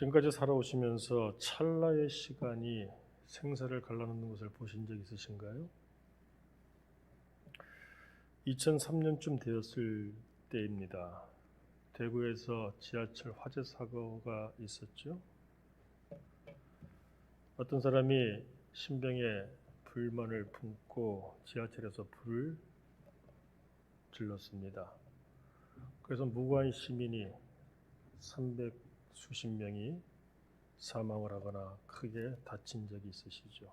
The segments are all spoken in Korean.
지금까지 살아오시면서 찰나의 시간이 생사를 갈라놓는 것을 보신 적 있으신가요? 2003년쯤 되었을 때입니다. 대구에서 지하철 화재 사고가 있었죠. 어떤 사람이 신병에 불만을 품고 지하철에서 불을 질렀습니다. 그래서 무고한 시민이 300 수십 명이 사망을 하거나 크게 다친 적이 있으시죠.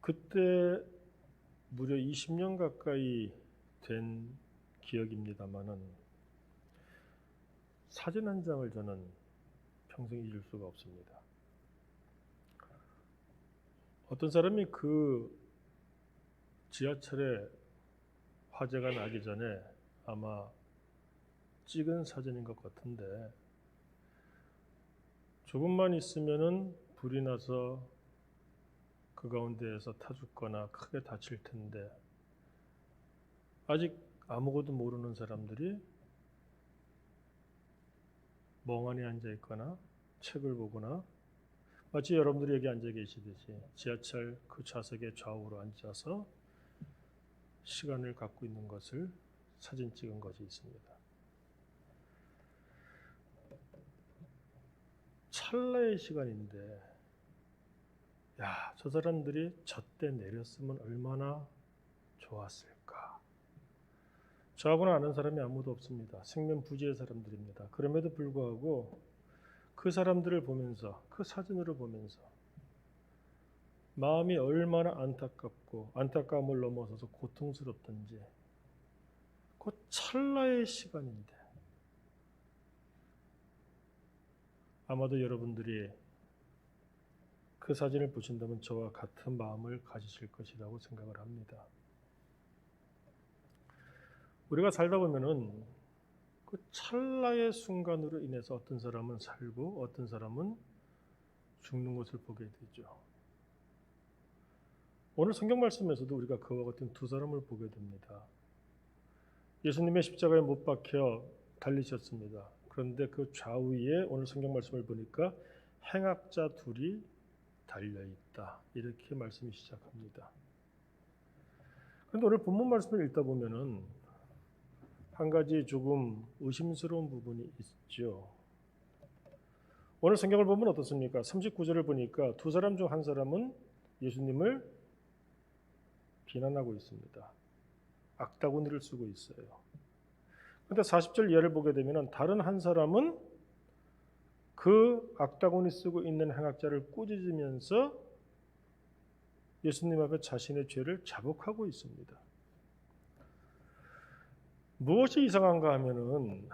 그때 무려 20년 가까이 된 기억입니다만은 사진 한 장을 저는 평생 잊을 수가 없습니다. 어떤 사람이 그 지하철에 화재가 나기 전에 아마 찍은 사진인 것 같은데 조금만 있으면은 불이 나서 그 가운데에서 타 죽거나 크게 다칠 텐데 아직 아무것도 모르는 사람들이 멍하니 앉아 있거나 책을 보거나 마치 여러분들이 여기 앉아 계시듯이 지하철 그 좌석에 좌우로 앉아서 시간을 갖고 있는 것을 사진 찍은 것이 있습니다. 찰나의 시간인데 야, 저 사람들이 저때 내렸으면 얼마나 좋았을까. 저하고는 아는 사람이 아무도 없습니다. 생면 부지의 사람들입니다. 그럼에도 불구하고 그 사람들을 보면서 그 사진으로 보면서 마음이 얼마나 안타깝고 안타까움을 넘어서서 고통스럽던지 그 찰나의 시간인데 아마도 여러분들이 그 사진을 보신다면 저와 같은 마음을 가지실 것이라고 생각을 합니다. 우리가 살다 보면은 그 찰나의 순간으로 인해서 어떤 사람은 살고 어떤 사람은 죽는 것을 보게 되죠. 오늘 성경 말씀에서도 우리가 그와 같은 두 사람을 보게 됩니다. 예수님의 십자가에 못 박혀 달리셨습니다. 그런데 그 좌우에 오늘 성경 말씀을 보니까 행악자 둘이 달려 있다. 이렇게 말씀이 시작합니다. 그런데 오늘 본문 말씀을 읽다 보면은 한 가지 조금 의심스러운 부분이 있죠. 오늘 성경을 보면 어떻습니까? 39절을 보니까 두 사람 중 한 사람은 예수님을 비난하고 있습니다. 악다구니를 쓰고 있어요. 근데 40절 이하를 보게 되면 다른 한 사람은 그 악다구니 쓰고 있는 행악자를 꾸짖으면서 예수님 앞에 자신의 죄를 자복하고 있습니다. 무엇이 이상한가 하면은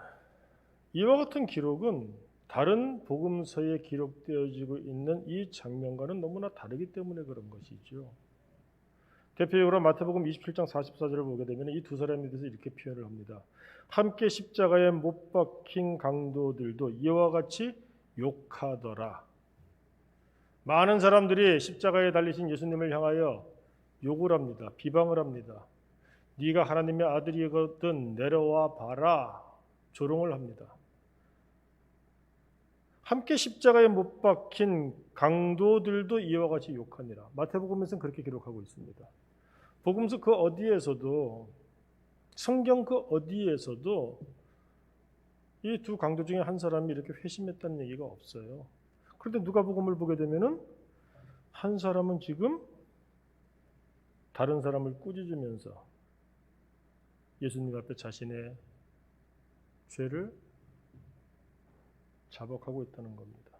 이와 같은 기록은 다른 복음서에 기록되어지고 있는 이 장면과는 너무나 다르기 때문에 그런 것이죠. 대표적으로 마태복음 27장 44절을 보게 되면 이 두 사람에 대해서 이렇게 표현을 합니다. 함께 십자가에 못 박힌 강도들도 이와 같이 욕하더라. 많은 사람들이 십자가에 달리신 예수님을 향하여 욕을 합니다. 비방을 합니다. 네가 하나님의 아들이거든 내려와 봐라. 조롱을 합니다. 함께 십자가에 못 박힌 강도들도 이와 같이 욕하니라. 마태복음에서는 그렇게 기록하고 있습니다. 복음서 그 어디에서도 성경 그 어디에서도 이 두 강도 중에 한 사람이 이렇게 회심했다는 얘기가 없어요. 그런데 누가 복음을 보게 되면은 한 사람은 지금 다른 사람을 꾸짖으면서 예수님 앞에 자신의 죄를 자복하고 있다는 겁니다.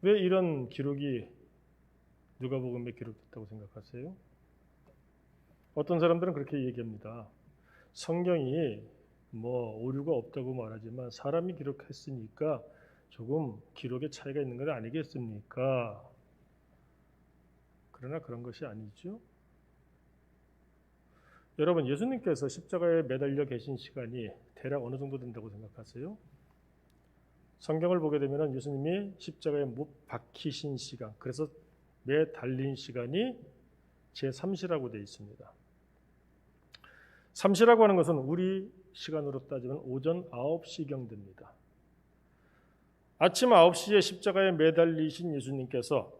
왜 이런 기록이 누가복음에 기록됐다고 생각하세요? 어떤 사람들은 그렇게 얘기합니다. 성경이 뭐 오류가 없다고 말하지만 사람이 기록했으니까 조금 기록에 차이가 있는 건 아니겠습니까? 그러나 그런 것이 아니죠. 여러분 예수님께서 십자가에 매달려 계신 시간이 대략 어느 정도 된다고 생각하세요? 성경을 보게 되면 예수님이 십자가에 못 박히신 시간, 그래서 매 달린 시간이 제 3시라고 되어 있습니다. 3시라고 하는 것은 우리 시간으로 따지면 오전 9시경 됩니다. 아침 9시에 십자가에 매달리신 예수님께서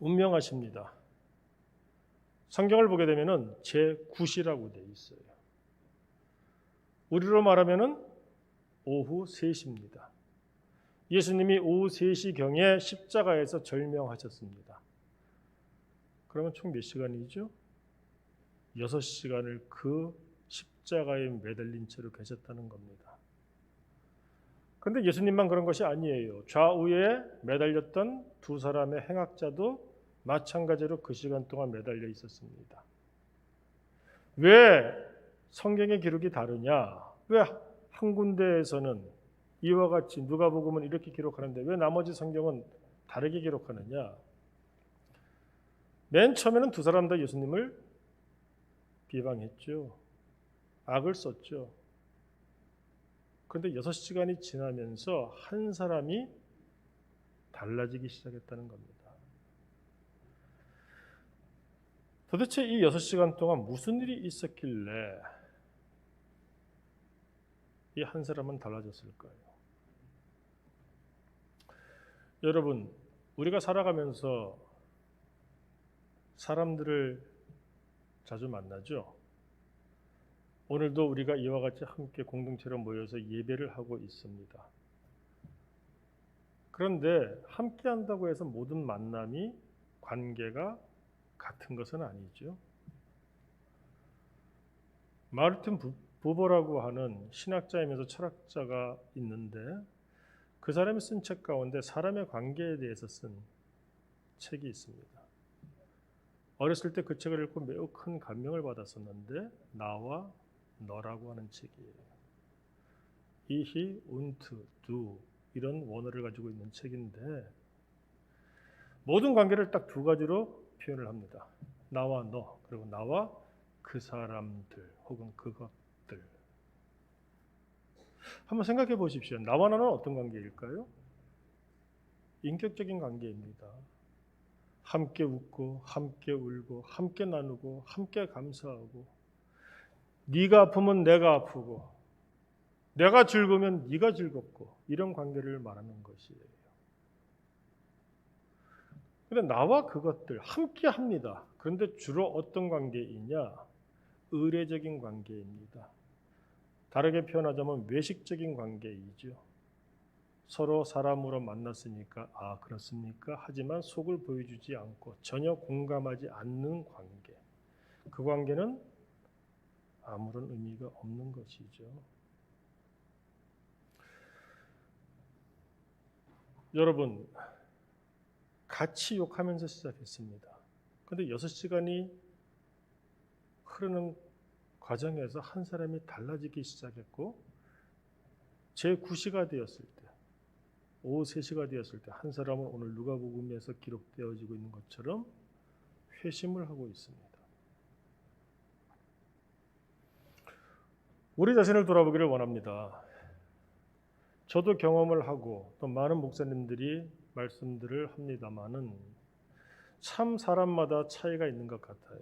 운명하십니다. 성경을 보게 되면은 제9시라고 되어 있어요. 우리로 말하면은 오후 3시입니다. 예수님이 오후 3시경에 십자가에서 절명하셨습니다. 그러면 총 몇 시간이죠? 6시간을 그 십자가에 매달린 채로 계셨다는 겁니다. 그런데 예수님만 그런 것이 아니에요. 좌우에 매달렸던 두 사람의 행악자도 마찬가지로 그 시간 동안 매달려 있었습니다. 왜 성경의 기록이 다르냐? 왜 한 군데에서는 이와 같이 누가복음은 이렇게 기록하는데 왜 나머지 성경은 다르게 기록하느냐? 맨 처음에는 두 사람 다 예수님을 비방했죠. 악을 썼죠. 그런데 여섯 시간이 지나면서 한 사람이 달라지기 시작했다는 겁니다. 도대체 이 여섯 시간 동안 무슨 일이 있었길래 이 한 사람은 달라졌을까요? 여러분, 우리가 살아가면서 사람들을 자주 만나죠. 오늘도 우리가 이와 같이 함께 공동체로 모여서 예배를 하고 있습니다. 그런데 함께 한다고 해서 모든 만남이 관계가 같은 것은 아니죠. 마르틴 부버라고 하는 신학자이면서 철학자가 있는데 그 사람이 쓴 책 가운데 사람의 관계에 대해서 쓴 책이 있습니다. 어렸을 때 그 책을 읽고 매우 큰 감명을 받았었는데 나와 너라고 하는 책이에요. 이히 운트 두 이런 원어를 가지고 있는 책인데 모든 관계를 딱 두 가지로 표현을 합니다. 나와 너 그리고 나와 그 사람들 혹은 그것들. 한번 생각해 보십시오. 나와 너는 어떤 관계일까요? 인격적인 관계입니다. 함께 웃고 함께 울고 함께 나누고 함께 감사하고 네가 아프면 내가 아프고 내가 즐거우면 네가 즐겁고 이런 관계를 말하는 것이에요. 근데 나와 그것들 함께 합니다. 그런데 주로 어떤 관계이냐? 의례적인 관계입니다. 다르게 표현하자면 외식적인 관계이죠. 서로 사람으로 만났으니까 아 그렇습니까? 하지만 속을 보여주지 않고 전혀 공감하지 않는 관계. 그 관계는 아무런 의미가 없는 것이죠. 여러분 같이 욕하면서 시작했습니다. 그런데 여섯 시간이 흐르는 과정에서 한 사람이 달라지기 시작했고 제 9시가 되었을 때 오후 3시가 되었을 때 한 사람은 오늘 누가복음에서 기록되어지고 있는 것처럼 회심을 하고 있습니다. 우리 자신을 돌아보기를 원합니다. 저도 경험을 하고 또 많은 목사님들이 말씀들을 합니다만은 참 사람마다 차이가 있는 것 같아요.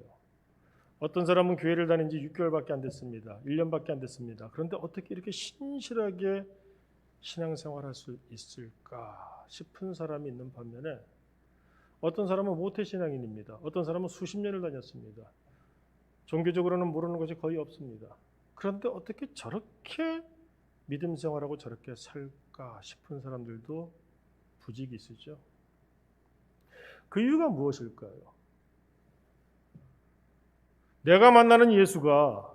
어떤 사람은 교회를 다닌 지 6개월밖에 안 됐습니다. 1년밖에 안 됐습니다. 그런데 어떻게 이렇게 신실하게 신앙생활할 수 있을까 싶은 사람이 있는 반면에 어떤 사람은 모태 신앙인입니다. 어떤 사람은 수십 년을 다녔습니다. 종교적으로는 모르는 것이 거의 없습니다. 그런데 어떻게 저렇게 믿음 생활하고 저렇게 살까 싶은 사람들도 있으죠. 그 이유가 무엇일까요? 내가 만나는 예수가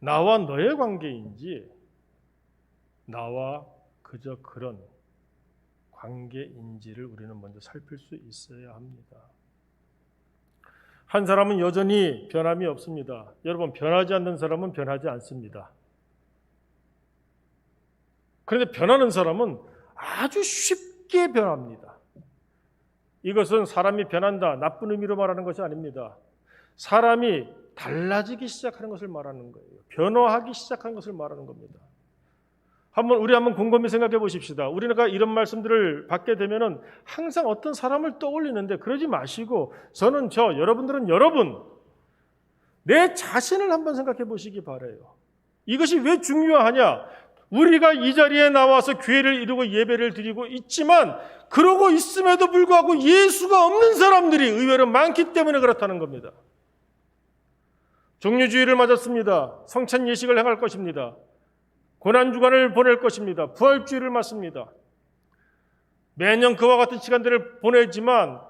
나와 너의 관계인지 나와 그저 그런 관계인지를 우리는 먼저 살필 수 있어야 합니다. 한 사람은 여전히 변함이 없습니다. 여러분, 변하지 않는 사람은 변하지 않습니다. 그런데 변하는 사람은 아주 쉽게 변합니다. 이것은 사람이 변한다, 나쁜 의미로 말하는 것이 아닙니다. 사람이 달라지기 시작하는 것을 말하는 거예요. 변화하기 시작하는 것을 말하는 겁니다. 한번 우리 한번 곰곰이 생각해 보십시다. 우리가 이런 말씀들을 받게 되면은 항상 어떤 사람을 떠올리는데 그러지 마시고 저는 저 여러분들은 여러분 내 자신을 한번 생각해 보시기 바래요. 이것이 왜 중요하냐? 우리가 이 자리에 나와서 교회를 이루고 예배를 드리고 있지만 그러고 있음에도 불구하고 예수가 없는 사람들이 의외로 많기 때문에 그렇다는 겁니다. 종료주의를 맞았습니다. 성찬 예식을 행할 것입니다. 고난 주간을 보낼 것입니다. 부활주의를 맞습니다. 매년 그와 같은 시간들을 보내지만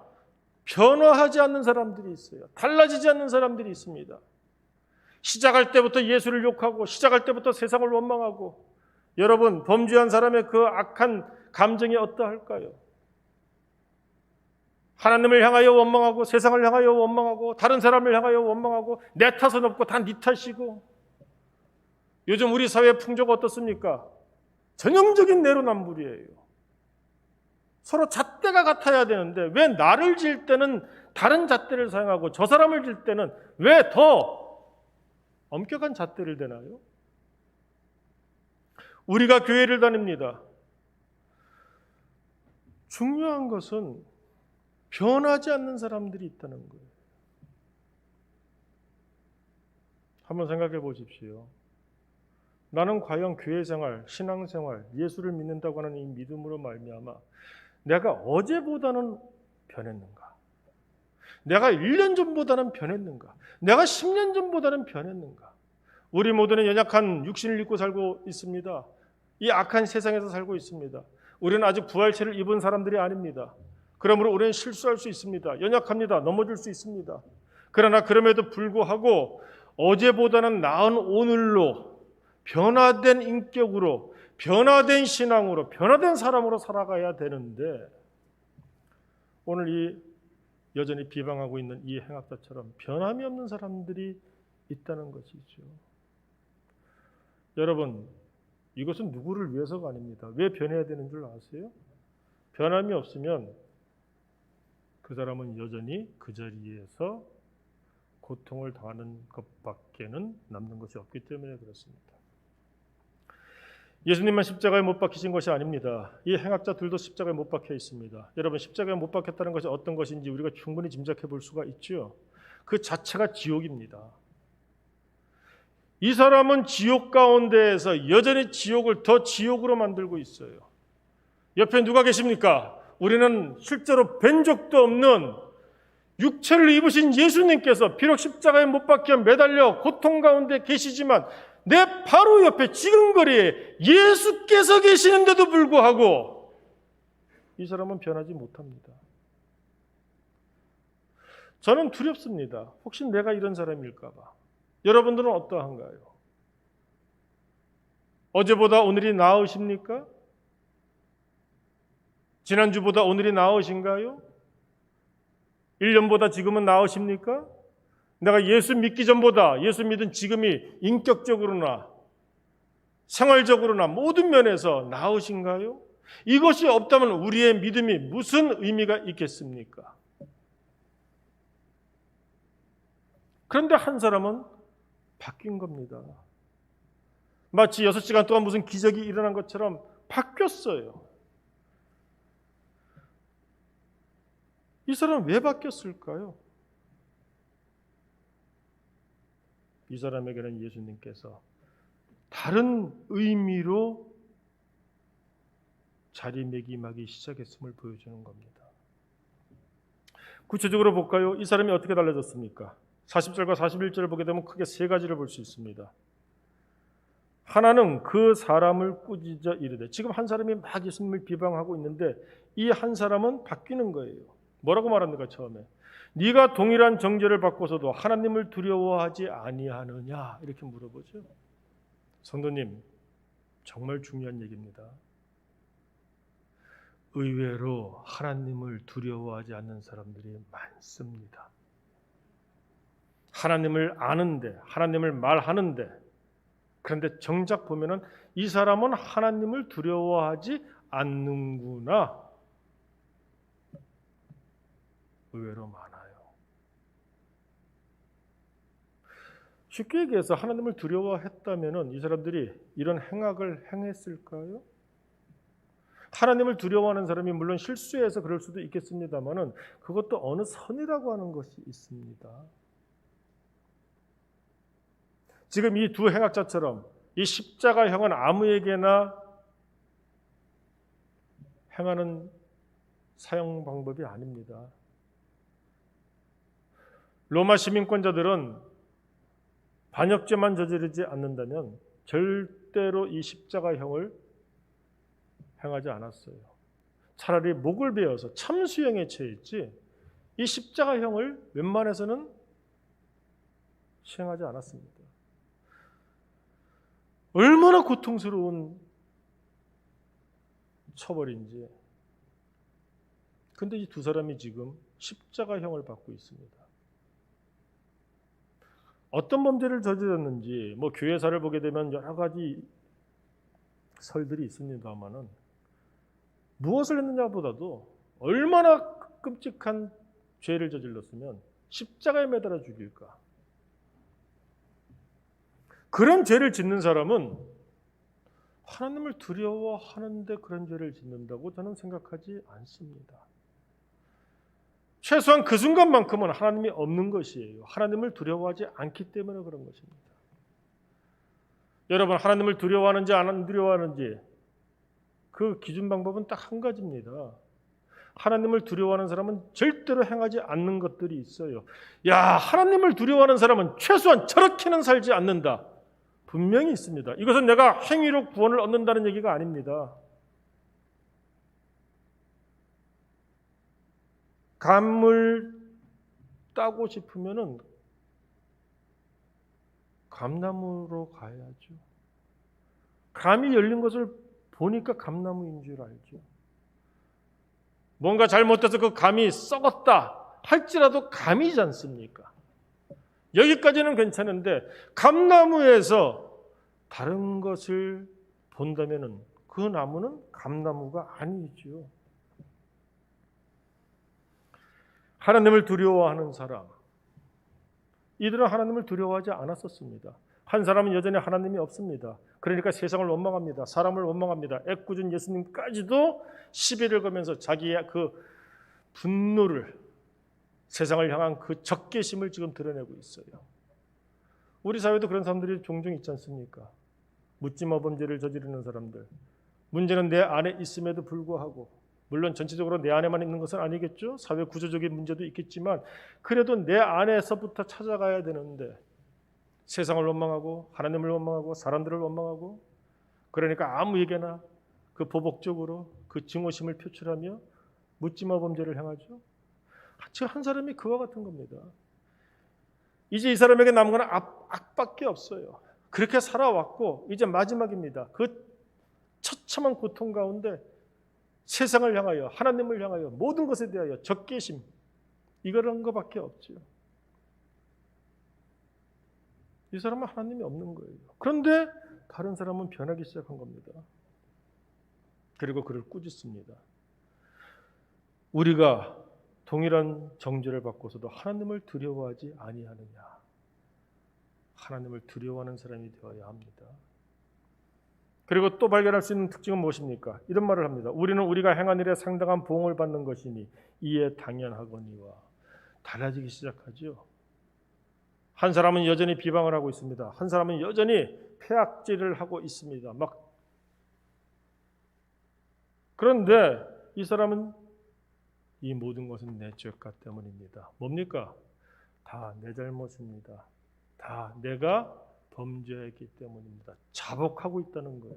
변화하지 않는 사람들이 있어요. 달라지지 않는 사람들이 있습니다. 시작할 때부터 예수를 욕하고 시작할 때부터 세상을 원망하고 여러분 범죄한 사람의 그 악한 감정이 어떠할까요? 하나님을 향하여 원망하고 세상을 향하여 원망하고 다른 사람을 향하여 원망하고 내 탓은 없고 다 네 탓이고 요즘 우리 사회 풍조가 어떻습니까? 전형적인 내로남불이에요. 서로 잣대가 같아야 되는데 왜 나를 질 때는 다른 잣대를 사용하고 저 사람을 질 때는 왜 더 엄격한 잣대를 대나요? 우리가 교회를 다닙니다. 중요한 것은 변하지 않는 사람들이 있다는 거예요. 한번 생각해 보십시오. 나는 과연 교회 생활, 신앙 생활, 예수를 믿는다고 하는 이 믿음으로 말미암아 내가 어제보다는 변했는가? 내가 1년 전보다는 변했는가? 내가 10년 전보다는 변했는가? 우리 모두는 연약한 육신을 입고 살고 있습니다. 이 악한 세상에서 살고 있습니다. 우리는 아직 부활체를 입은 사람들이 아닙니다. 그러므로 우리는 실수할 수 있습니다. 연약합니다. 넘어질 수 있습니다. 그러나 그럼에도 불구하고 어제보다는 나은 오늘로 변화된 인격으로 변화된 신앙으로 변화된 사람으로 살아가야 되는데 오늘 이 여전히 비방하고 있는 이 행악자처럼 변함이 없는 사람들이 있다는 것이죠. 여러분, 이것은 누구를 위해서가 아닙니다. 왜 변해야 되는 줄 아세요? 변함이 없으면 그 사람은 여전히 그 자리에서 고통을 당하는 것밖에는 남는 것이 없기 때문에 그렇습니다. 예수님만 십자가에 못 박히신 것이 아닙니다. 이 행악자들도 십자가에 못 박혀 있습니다. 여러분 십자가에 못 박혔다는 것이 어떤 것인지 우리가 충분히 짐작해 볼 수가 있죠. 그 자체가 지옥입니다. 이 사람은 지옥 가운데에서 여전히 지옥을 더 지옥으로 만들고 있어요. 옆에 누가 계십니까? 우리는 실제로 뵌 적도 없는 육체를 입으신 예수님께서 비록 십자가에 못 박혀 매달려 고통 가운데 계시지만 내 바로 옆에 지금 거리에 예수께서 계시는데도 불구하고 이 사람은 변하지 못합니다. 저는 두렵습니다. 혹시 내가 이런 사람일까봐. 여러분들은 어떠한가요? 어제보다 오늘이 나으십니까? 지난주보다 오늘이 나으신가요? 1년보다 지금은 나으십니까? 내가 예수 믿기 전보다 예수 믿은 지금이 인격적으로나 생활적으로나 모든 면에서 나으신가요? 이것이 없다면 우리의 믿음이 무슨 의미가 있겠습니까? 그런데 한 사람은 바뀐 겁니다. 마치 6시간 동안 무슨 기적이 일어난 것처럼 바뀌었어요. 이 사람은 왜 바뀌었을까요? 이 사람에게는 예수님께서 다른 의미로 자리매김하기 시작했음을 보여주는 겁니다. 구체적으로 볼까요? 이 사람이 어떻게 달라졌습니까? 40절과 41절을 보게 되면 크게 세 가지를 볼 수 있습니다. 하나는 그 사람을 꾸짖어 이르되 지금 한 사람이 막 예수님을 비방하고 있는데 이 한 사람은 바뀌는 거예요. 뭐라고 말합니까 처음에? 네가 동일한 정죄를 받고서도 하나님을 두려워하지 아니하느냐 이렇게 물어보죠. 성도님 정말 중요한 얘기입니다. 의외로 하나님을 두려워하지 않는 사람들이 많습니다. 하나님을 아는데 하나님을 말하는데 그런데 정작 보면은 이 사람은 하나님을 두려워하지 않는구나. 의외로 많아요. 쉽게 얘기해서 하나님을 두려워했다면은 이 사람들이 이런 행악을 행했을까요? 하나님을 두려워하는 사람이 물론 실수해서 그럴 수도 있겠습니다만은 그것도 어느 선이라고 하는 것이 있습니다. 지금 이 두 행악자처럼 이 십자가형은 아무에게나 행하는 사용 방법이 아닙니다. 로마 시민권자들은 반역죄만 저지르지 않는다면 절대로 이 십자가형을 행하지 않았어요. 차라리 목을 베어서 참수형에 처했지 이 십자가형을 웬만해서는 시행하지 않았습니다. 얼마나 고통스러운 처벌인지. 근데 이 두 사람이 지금 십자가형을 받고 있습니다. 어떤 범죄를 저질렀는지 뭐 교회사를 보게 되면 여러 가지 설들이 있습니다만은 무엇을 했느냐보다도 얼마나 끔찍한 죄를 저질렀으면 십자가에 매달아 죽일까? 그런 죄를 짓는 사람은 하나님을 두려워하는데 그런 죄를 짓는다고 저는 생각하지 않습니다. 최소한 그 순간만큼은 하나님이 없는 것이에요. 하나님을 두려워하지 않기 때문에 그런 것입니다. 여러분 하나님을 두려워하는지 안 두려워하는지 그 기준 방법은 딱 한 가지입니다. 하나님을 두려워하는 사람은 절대로 행하지 않는 것들이 있어요. 야, 하나님을 두려워하는 사람은 최소한 저렇게는 살지 않는다. 분명히 있습니다. 이것은 내가 행위로 구원을 얻는다는 얘기가 아닙니다. 감을 따고 싶으면은 감나무로 가야죠. 감이 열린 것을 보니까 감나무인 줄 알죠. 뭔가 잘못돼서 그 감이 썩었다 할지라도 감이지 않습니까? 여기까지는 괜찮은데 감나무에서 다른 것을 본다면은 그 나무는 감나무가 아니죠. 하나님을 두려워하는 사람. 이들은 하나님을 두려워하지 않았었습니다. 한 사람은 여전히 하나님이 없습니다. 그러니까 세상을 원망합니다. 사람을 원망합니다. 애꿎은 예수님까지도 시비를 거면서 자기의 그 분노를 세상을 향한 그 적개심을 지금 드러내고 있어요. 우리 사회도 그런 사람들이 종종 있지 않습니까? 묻지마 범죄를 저지르는 사람들. 문제는 내 안에 있음에도 불구하고 물론 전체적으로 내 안에만 있는 것은 아니겠죠. 사회 구조적인 문제도 있겠지만 그래도 내 안에서부터 찾아가야 되는데 세상을 원망하고 하나님을 원망하고 사람들을 원망하고 그러니까 아무에게나 그 보복적으로 그 증오심을 표출하며 묻지마 범죄를 행하죠. 지금 한 사람이 그와 같은 겁니다. 이제 이 사람에게 남은 건 악, 악밖에 없어요. 그렇게 살아왔고 이제 마지막입니다. 그 처참한 고통 가운데 세상을 향하여 하나님을 향하여 모든 것에 대하여 적개심 이거런 것밖에 없죠. 이 사람은 하나님이 없는 거예요. 그런데 다른 사람은 변하기 시작한 겁니다. 그리고 그를 꾸짖습니다. 우리가 동일한 정죄를 받고서도 하나님을 두려워하지 아니하느냐? 하나님을 두려워하는 사람이 되어야 합니다. 그리고 또 발견할 수 있는 특징은 무엇입니까? 이런 말을 합니다. 우리는 우리가 행한 일에 상당한 보응을 받는 것이니 이에 당연하거니와 달라지기 시작하죠. 한 사람은 여전히 비방을 하고 있습니다. 한 사람은 여전히 폐악질을 하고 있습니다. 막 그런데 이 사람은 이 모든 것은 내 죄가 때문입니다. 뭡니까? 다 내 잘못입니다. 다 내가 범죄했기 때문입니다. 자복하고 있다는 거예요.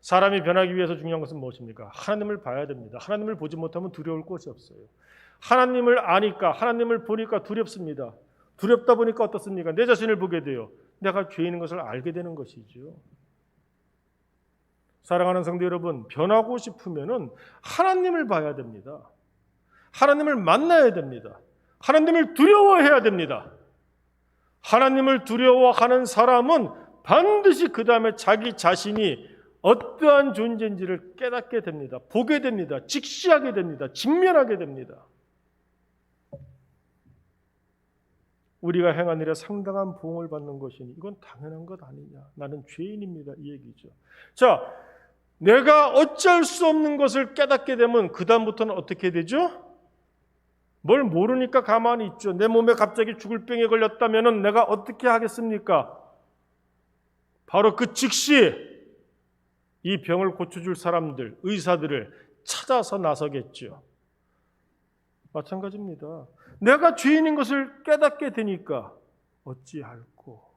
사람이 변하기 위해서 중요한 것은 무엇입니까? 하나님을 봐야 됩니다. 하나님을 보지 못하면 두려울 것이 없어요. 하나님을 아니까, 하나님을 보니까 두렵습니다. 두렵다 보니까 어떻습니까? 내 자신을 보게 돼요. 내가 죄인인 것을 알게 되는 것이죠. 사랑하는 성도 여러분, 변하고 싶으면은 하나님을 봐야 됩니다. 하나님을 만나야 됩니다. 하나님을 두려워해야 됩니다. 하나님을 두려워하는 사람은 반드시 그 다음에 자기 자신이 어떠한 존재인지를 깨닫게 됩니다. 보게 됩니다. 직시하게 됩니다. 직면하게 됩니다. 우리가 행한 일에 상당한 보응을 받는 것이니 이건 당연한 것 아니냐. 나는 죄인입니다. 이 얘기죠. 자, 내가 어쩔 수 없는 것을 깨닫게 되면 그다음부터는 어떻게 되죠? 뭘 모르니까 가만히 있죠. 내 몸에 갑자기 죽을 병에 걸렸다면 내가 어떻게 하겠습니까? 바로 그 즉시 이 병을 고쳐줄 사람들, 의사들을 찾아서 나서겠죠. 마찬가지입니다. 내가 죄인인 것을 깨닫게 되니까 어찌할꼬.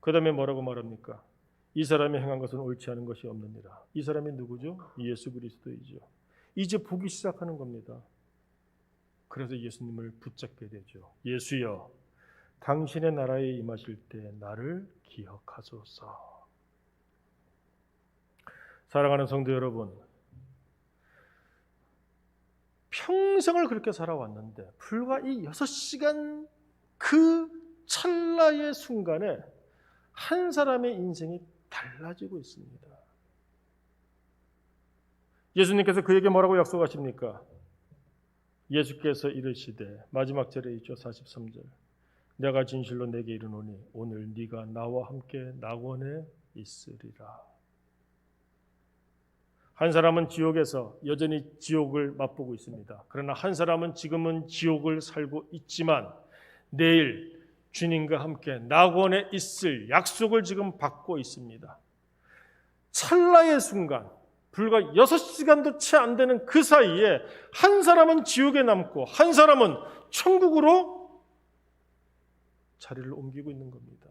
그 다음에 뭐라고 말합니까? 이 사람이 행한 것은 옳지 않은 것이 없느니라. 이 사람이 누구죠? 예수 그리스도이죠. 이제 보기 시작하는 겁니다. 그래서 예수님을 붙잡게 되죠. 예수여, 당신의 나라에 임하실 때 나를 기억하소서. 사랑하는 성도 여러분, 평생을 그렇게 살아왔는데 불과 이 여섯 시간 그 찰나의 순간에 한 사람의 인생이 달라지고 있습니다. 예수님께서 그에게 뭐라고 약속하십니까? 예수께서 이르시되 마지막 절에 있죠 43절 내가 진실로 내게 이르노니 오늘 네가 나와 함께 낙원에 있으리라 한 사람은 지옥에서 여전히 지옥을 맛보고 있습니다. 그러나 한 사람은 지금은 지옥을 살고 있지만 내일 주님과 함께 낙원에 있을 약속을 지금 받고 있습니다. 찰나의 순간, 불과 6시간도 채 안 되는 그 사이에 한 사람은 지옥에 남고 한 사람은 천국으로 자리를 옮기고 있는 겁니다.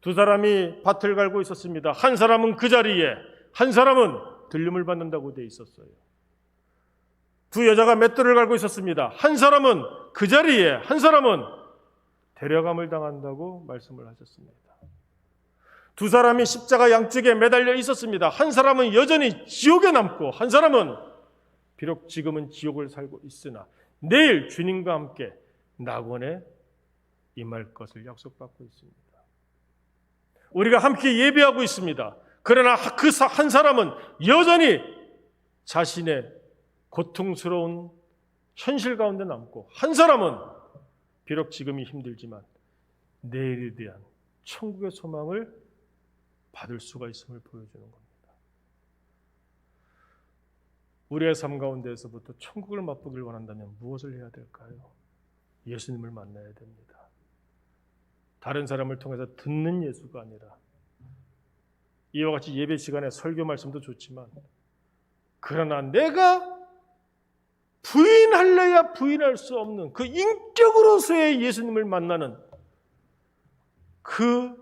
두 사람이 밭을 갈고 있었습니다. 한 사람은 그 자리에, 한 사람은 들림을 받는다고 돼 있었어요. 두 여자가 맷돌을 갈고 있었습니다. 한 사람은 그 자리에, 한 사람은 데려감을 당한다고 말씀을 하셨습니다. 두 사람이 십자가 양쪽에 매달려 있었습니다. 한 사람은 여전히 지옥에 남고, 한 사람은 비록 지금은 지옥을 살고 있으나 내일 주님과 함께 낙원에 임할 것을 약속받고 있습니다. 우리가 함께 예배하고 있습니다. 그러나 그 한 사람은 여전히 자신의 고통스러운 현실 가운데 남고 한 사람은 비록 지금이 힘들지만 내일에 대한 천국의 소망을 받을 수가 있음을 보여주는 겁니다. 우리의 삶 가운데에서부터 천국을 맛보길 원한다면 무엇을 해야 될까요? 예수님을 만나야 됩니다. 다른 사람을 통해서 듣는 예수가 아니라 이와 같이 예배 시간에 설교 말씀도 좋지만 그러나 내가 부인할래야 부인할 수 없는 그 인격으로서의 예수님을 만나는 그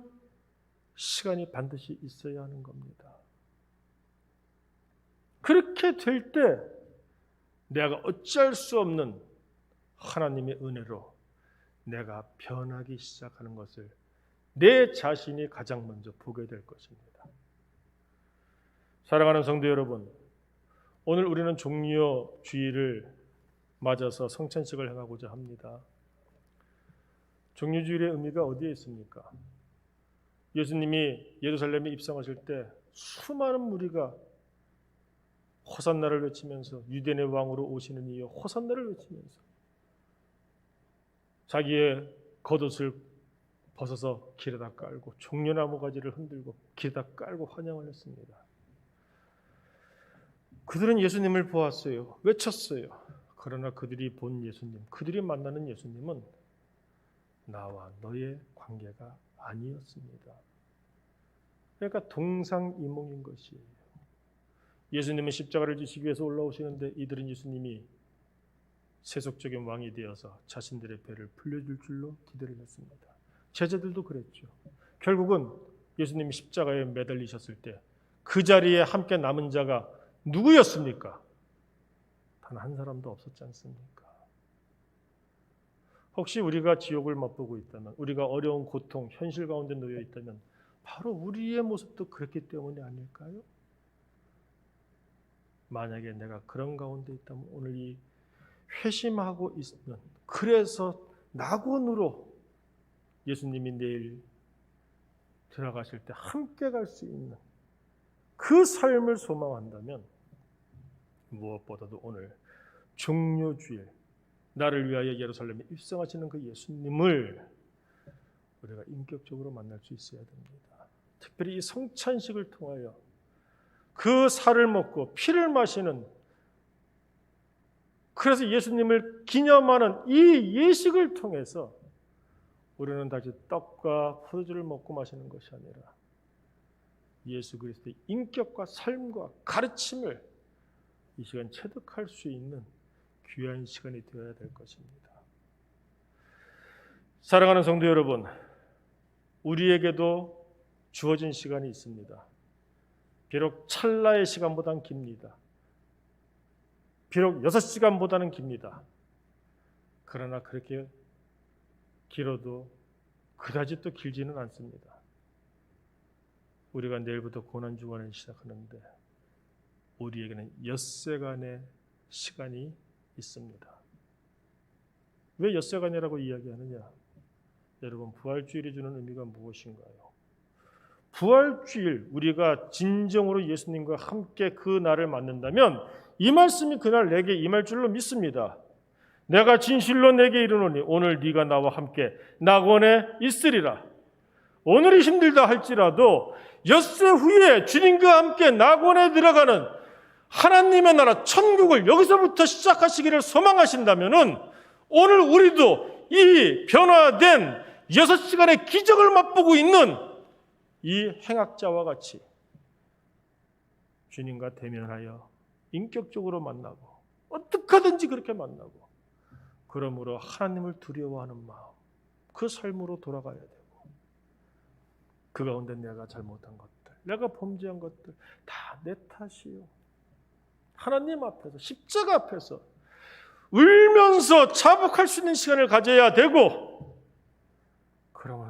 시간이 반드시 있어야 하는 겁니다. 그렇게 될 때 내가 어찌할 수 없는 하나님의 은혜로 내가 변하기 시작하는 것을 내 자신이 가장 먼저 보게 될 것입니다. 사랑하는 성도 여러분, 오늘 우리는 종려 주일을 맞아서 성찬식을 행하고자 합니다. 종료주일의 의미가 어디에 있습니까? 예수님이 예루살렘에 입성하실 때 수많은 무리가 호산나를 외치면서 유대인의 왕으로 오시는 이여 호산나를 외치면서 자기의 겉옷을 벗어서 길에다 깔고 종려나무 가지를 흔들고 길에다 깔고 환영을 했습니다. 그들은 예수님을 보았어요. 외쳤어요. 그러나 그들이 본 예수님, 그들이 만나는 예수님은 나와 너의 관계가 아니었습니다. 그러니까 동상이몽인 것이에요. 예수님은 십자가를 지시기 위해서 올라오시는데 이들은 예수님이 세속적인 왕이 되어서 자신들의 배를 풀려줄 줄로 기대를 했습니다. 제자들도 그랬죠. 결국은 예수님이 십자가에 매달리셨을 때 그 자리에 함께 남은 자가 누구였습니까? 단 한 사람도 없었지 않습니까? 혹시 우리가 지옥을 맛보고 있다면, 우리가 어려운 고통, 현실 가운데 놓여 있다면, 바로 우리의 모습도 그렇기 때문이 아닐까요? 만약에 내가 그런 가운데 있다면 오늘 이 회심하고 있는 그래서 낙원으로 예수님이 내일 들어가실 때 함께 갈 수 있는 그 삶을 소망한다면 무엇보다도 오늘 종료주일 나를 위하여 예루살렘에 입성하시는 그 예수님을 우리가 인격적으로 만날 수 있어야 됩니다. 특별히 이 성찬식을 통하여 그 살을 먹고 피를 마시는 그래서 예수님을 기념하는 이 예식을 통해서 우리는 다시 떡과 포도주를 먹고 마시는 것이 아니라 예수 그리스도의 인격과 삶과 가르침을 이 시간 체득할 수 있는 귀한 시간이 되어야 될 것입니다. 사랑하는 성도 여러분, 우리에게도 주어진 시간이 있습니다. 비록 찰나의 시간보다는 깁니다. 비록 6시간보다는 깁니다. 그러나 그렇게 길어도 그다지 또 길지는 않습니다. 우리가 내일부터 고난주간을 시작하는데 우리에게는 엿새간의 시간이 있습니다. 왜 엿새간이라고 이야기하느냐? 여러분 부활주일이 주는 의미가 무엇인가요? 부활주일 우리가 진정으로 예수님과 함께 그 날을 맞는다면 이 말씀이 그날 내게 임할 줄로 믿습니다. 내가 진실로 내게 이르노니 오늘 네가 나와 함께 낙원에 있으리라. 오늘이 힘들다 할지라도 엿새 후에 주님과 함께 낙원에 들어가는 하나님의 나라 천국을 여기서부터 시작하시기를 소망하신다면은 오늘 우리도 이 변화된 여섯 시간의 기적을 맛보고 있는 이 행악자와 같이 주님과 대면하여 인격적으로 만나고 어떻게든지 그렇게 만나고 그러므로 하나님을 두려워하는 마음 그 삶으로 돌아가야 되고 그 가운데 내가 잘못한 것들 내가 범죄한 것들 다 내 탓이요. 하나님 앞에서 십자가 앞에서 울면서 자복할 수 있는 시간을 가져야 되고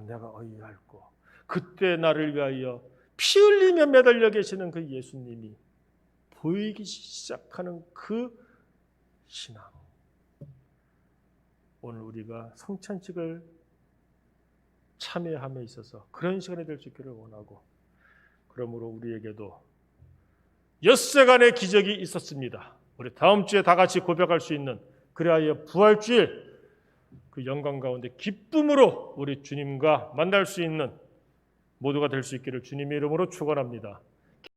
내가 어이할고 그때 나를 위하여 피 흘리며 매달려 계시는 그 예수님이 보이기 시작하는 그 신앙 오늘 우리가 성찬식을 참여함에 있어서 그런 시간이 될 수 있기를 원하고 그러므로 우리에게도 엿새간의 기적이 있었습니다. 우리 다음 주에 다 같이 고백할 수 있는 그리하여 부활주일 그 영광 가운데 기쁨으로 우리 주님과 만날 수 있는 모두가 될 수 있기를 주님의 이름으로 축원합니다.